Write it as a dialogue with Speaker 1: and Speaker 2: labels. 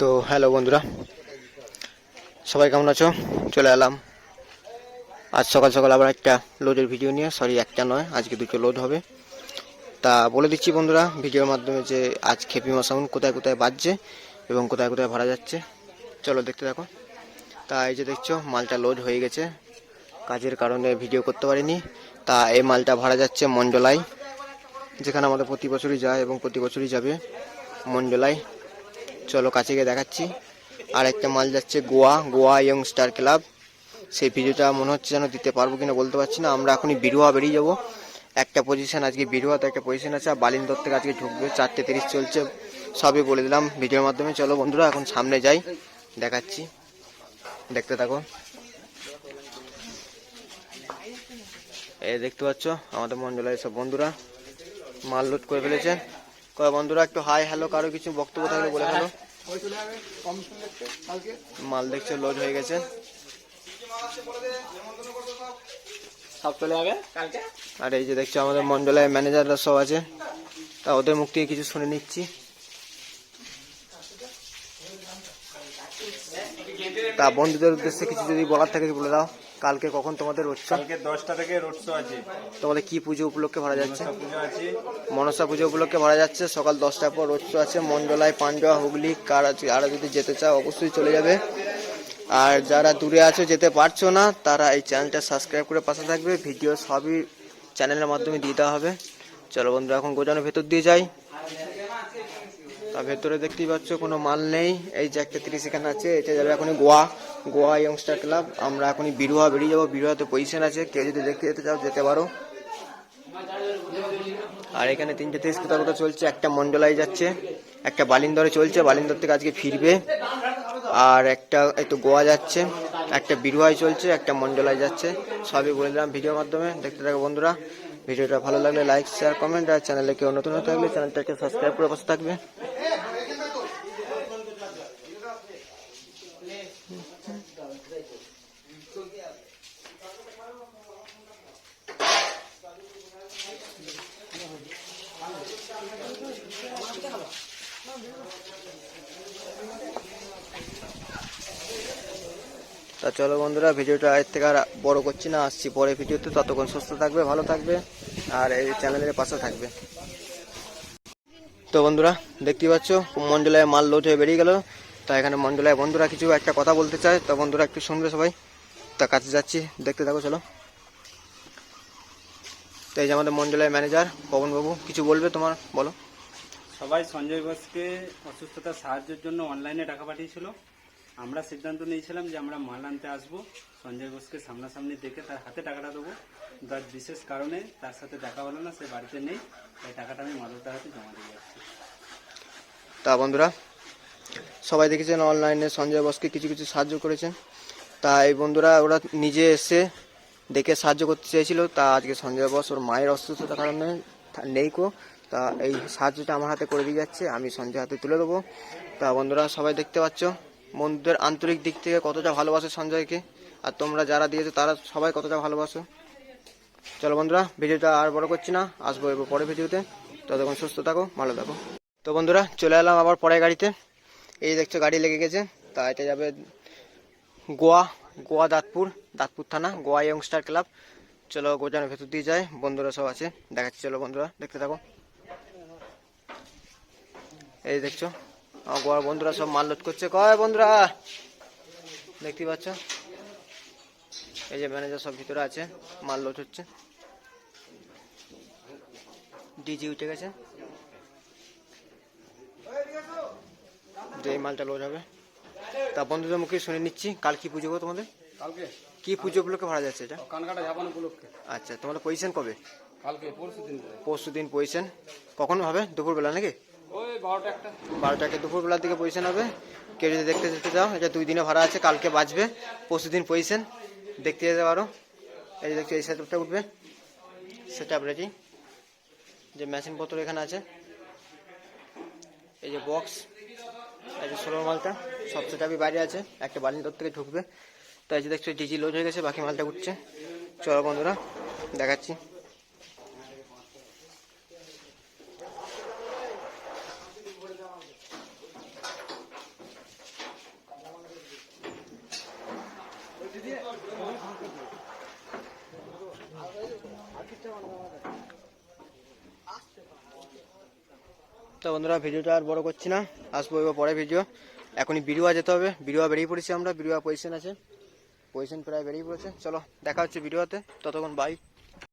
Speaker 1: তো হ্যালো বন্ধুরা, সবাই কেমন আছো? চলে এলাম। আজ সকাল সকাল আবার একটা লোডের ভিডিও নিয়ে সরি একটা নয়, আজকে দুটো লোড হবে। তা বলে দিচ্ছি বন্ধুরা ভিডিওর মাধ্যমে যে আজ খেপিমা সাউন্ড কোথায় কোথায় বাজছে এবং কোথায় কোথায় ভাড়া যাচ্ছে, চলো দেখতে দেখো তা এই যে দেখছ, মালটা লোড হয়ে গেছে। কাজের কারণে ভিডিও করতে পারিনি। তা এই মালটা ভাড়া যাচ্ছে মন্ডলাই যেখানে আমাদের প্রতি বছরই যায় এবং প্রতি বছরই যাবে মন্ডলাই চলো কাছে গিয়ে দেখাচ্ছি। আর একটা মাল যাচ্ছে Goa Goa young star club. সেই ভিডিওটা মনে হচ্ছে যেন দিতে পারব কিনা বলতে পারছি না। আমরা এখনই বিরুয়া বেরিয়ে যাব। একটা পজিশন আজকে বিরুয়াতে একটা পজিশন আছে। আর বালিন্দর থেকে আজকে ঢুকবে। চারটে তিরিশ চলছে। সবই বলে দিলাম ভিডিওর মাধ্যমে। চলো বন্ধুরা, এখন সামনে যাই। দেখাচ্ছি। দেখতে থাকো। এই দেখতে পাচ্ছ, আমাদের মন্ডলের সব বন্ধুরা। মাল লোড করে ফেলেছে। বন্ধুরা একটু হাই হ্যালো কারও কিছু বক্তব্য থাকলে বলে ফেলো। মাল দেখছ লোড হয়ে গেছে। আর এই যে দেখছ আমাদের মন্ডলের ম্যানেজাররা সব আছে। তা ওদের মুখ থেকে কিছু শুনে নিচ্ছি। তা বন্ধুদের উদ্দেশ্যে কিছু যদি বলার থাকে বলে দাও। কালকে কখন তোমাদের উৎসব
Speaker 2: কালকে দশটা থেকে রোড শো আছে।
Speaker 1: তোমাদের কি পুজো উপলক্ষে ভাড়া যাচ্ছে?
Speaker 2: পুজো আছে।
Speaker 1: মনসা পুজো উপলক্ষে ভাড়া যাচ্ছে সকাল দশটার পর রোড শো আছে মন্ডলায় পান্ডুয়া হুগলি কার আরও যদি যেতে চাও অবশ্যই চলে যাবে। আর যারা দূরে আছো যেতে পারছ না তারা এই চ্যানেলটা সাবস্ক্রাইব করে পাশে থাকবে। ভিডিও সবই চ্যানেলের মাধ্যমে দিয়ে দেওয়া হবে। চলো বন্ধুরা এখন গোজানো ভেতর দিয়ে যাই। তা ভেতরে দেখতেই পাচ্ছ কোনো মাল নেই। এই যে একটা তিরিশ এখানে আছে এটা যাবে এখনই গোয়া। গোয়া ইয়ংস্টার ক্লাব আমরা এখনই বিরুয়া বেরিয়ে যাব। বিরুয়াতে পজিশন আছে। কেউ যদি দেখতে যেতে চাও, যেতে পারো। আর এখানে তিনটে কোথাও কোথাও চলছে। একটা মন্ডলাই যাচ্ছে। একটা বালিন্দরে চলছে। বালিন্দর থেকে আজকে ফিরবে। আর একটা তো গোয়া যাচ্ছে। একটা বিরুয়ায় চলছে। একটা মন্ডলায় যাচ্ছে। সবই বলে দিলাম ভিডিওর মাধ্যমে। দেখতে থাকো বন্ধুরা। ভিডিওটা ভালো লাগলে লাইক শেয়ার কমেন্ট আর চ্যানেলে কেউ নতুন থাকলে চ্যানেলটাকে সাবস্ক্রাইব করে বসে থাকবে। তা চলো বন্ধুরা, ভিডিওটা এর থেকে আর বড় করছি না, আসছি পরে ভিডিওতে। ততক্ষণ সুস্থ থাকবে, ভালো থাকবে, আর এই চ্যানেলের পাশে থাকবে। তো বন্ধুরা দেখতেই পাচ্ছ, মন্ডলায় মাল লোড হয়ে বেরিয়ে গেল। তা এখানে মন্ডলায় বন্ধুরা কিছু একটা কথা বলতে চায়। তো বন্ধুরা, একটু শুনবে সবাই। তা কাছে যাচ্ছি, দেখতে থাকো, চলো। তো এই যে আমাদের মন্ডলের ম্যানেজার পবনবাবু, কিছু বলবে তোমার? বলো।
Speaker 2: সবাই সঞ্জয় ঘোষকে অসুস্থতার সাহায্যের জন্য অনলাইনে টাকা পাঠিয়েছিল। আমরা সিদ্ধান্ত নিয়েছিলাম যে আমরা মাল আনতে আসব। সঞ্জয় ঘোষকে সামনাসামনি দেখে তার হাতে টাকাটা দেবো। তার বিশেষ কারণে তার সাথে দেখা হলো না, সে বাড়িতে নেই। তাই টাকাটা আমি মালটার হাতে জমা দিয়ে যাচ্ছি।
Speaker 1: তা বন্ধুরা, সবাই দেখেছেন অনলাইনে সঞ্জয় বসকে কিছু কিছু সাহায্য করেছেন। তাই বন্ধুরা, ওরা নিজে এসে দেখে সাহায্য করতে চেয়েছিল। তা আজকে সঞ্জয় বস ওর মায়ের অসুস্থতার কারণে নেই কো। তা এই সাহায্যটা আমার হাতে করে দিয়ে যাচ্ছে, আমি সঞ্জয় হাতে তুলে দেবো। তা বন্ধুরা, সবাই দেখতে পাচ্ছ, বন্ধুদের আন্তরিক দিক থেকে কতটা ভালোবাসে সঞ্জয়কে, আর তোমরা যারা দিয়েছ তারা সবাই কতটা ভালোবাসো। চলো বন্ধুরা, ভিডিওটা আর বড় করছি না, আসব এবার পরে ভিডিওতে। ততক্ষণ সুস্থ থাকো, ভালো থাকো। তো বন্ধুরা, চলে এলাম আবার পরের গাড়িতে। এই দেখছ, গাড়ি লেগে গেছে। তা এটা যাবে গোয়া গোয়া দাঁতপুর দাঁতপুর থানা, গোয়া ইয়ংস্টার ক্লাব চলো গোজানোর ভেতর দিয়ে যায় বন্ধুরা সব আছে, দেখাচ্ছি, চলো বন্ধুরা, দেখতে থাকো। এই দেখছ? আমার গোয়ার বন্ধুরা সব মাল লোড করছে। কয় বন্ধুরা? দেখতে পাচ্ছ? এই যে ম্যানেজার সব ভিতরে আছে মাল লোড হচ্ছে। ডিজি উঠে গেছে। যে মালটা লোড হবে। তা বন্ধুদের মুখে শুনে নিচ্ছি কাল কি পুজো তোমাদের?
Speaker 2: কালকে।
Speaker 1: কি পুজো উপলক্ষে ভাড়া যাচ্ছে এটা?
Speaker 2: কানকাটা উপলক্ষে।
Speaker 1: আচ্ছা তোমাদের পজিশন কবে?
Speaker 2: কালকে পরশু দিন।
Speaker 1: পরশু দিন পজিশন কখন হবে? দুপুরবেলা নাকি?
Speaker 2: ওই
Speaker 1: বারোটাকে দুপুরবেলার দিকে পজিশন হবে। কেউ যদি দেখতে যেতে চাও, এটা দুই দিনে ভাড়া আছে, কালকে বাঁচবে পরশু দিন পজিশন। দেখতে যেতে পারো। এই দেখছ, এই সেটআপটা উঠবে। সেটআপ রেডি যে মেশিন পত্র এখানে আছে। এই যে বক্স এই যে ষোলো মালটা, সব সেটআপই বাইরে আছে। একটা বালিন্দর থেকে ঢুকবে। তো এই যে দেখছ ডিজি লোড হয়ে গেছে, বাকি মালটা উঠছে। চলো বন্ধুরা, দেখাচ্ছি। তো বন্ধুরা, ভিডিওটা আর বড় করছি না। আসব এবার পরে ভিডিও এখনই বিরুয়া যেতে হবে। বিরুয়া বেরিয়ে পড়েছি আমরা। বিরুয়া পজিশন আছে। পজিশন প্রায় বেরিয়ে পড়েছে। চলো, দেখা হচ্ছে ভিডিওতে ততক্ষণ বাই